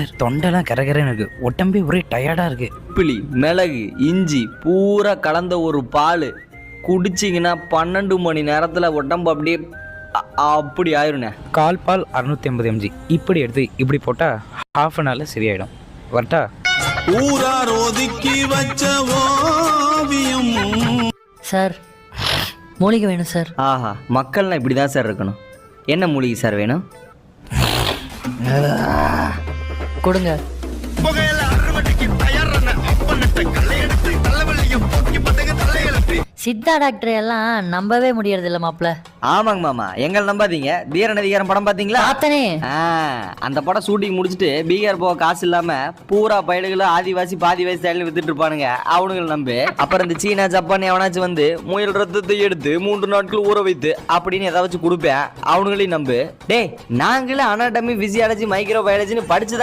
Doctor தொண்டெல்லாம் கரகரன்னு இருக்கு. உடம்பே ஒரே டயர்டா இருக்கு. புளி மிளகு இஞ்சி பூரா கலந்த ஒரு பால். குடிச்சிங்கன்னா பன்னெண்டு மணி நேரத்தில் உடம்பு அப்படியே அப்படி ஆயிருண்ணே கால் பால் அறுநூத்தி ஐம்பது எம்ஜி. இப்படி எடுத்து இப்படி போட்டா ஹாஃப் அன் ஹவர்ல சரியாயிடும். வரட்டா? ஊரார் ஒதுக்கி வச்ச ஓவியம். சார் மூலிகை வேணும் சார். ஆஹா மக்கள்லாம் இப்படி தான் சார் இருக்கணும். என்ன மூலிகை சார் வேணும்? கொடுங்க. சித்தா டாக்டர் எல்லாம் நம்பவே முடியறது இல்ல மாப்ள ஆமாங்க மாமா. எங்களை நம்பாதீங்க. தீர நதிகாரம் படம் பார்த்தீங்களா? பார்த்தனே. ஆ, அந்த படம் ஷூட்டிங் முடிச்சுட்டு பீகார் போக காசு இல்லாம பூரா பயலுகளும் ஆதிவாசி பாதி வயசு ஸ்டைலில் வித்துட்டு இருப்பானுங்க. அவனுங்களை நம்பு. அப்புறம் இந்த சீனா ஜப்பான் எவனாச்சும் வந்து முயல் ரத்தத்தை எடுத்து மூன்று நாட்கள் ஊற வைத்து அப்படின்னு ஏதாச்சும் கொடுப்பேன். அவனுங்களையும் நம்பு. டேய் நாங்களே அனாட்டமி பிசியாலஜி மைக்ரோ பயாலஜின்னு படிச்சு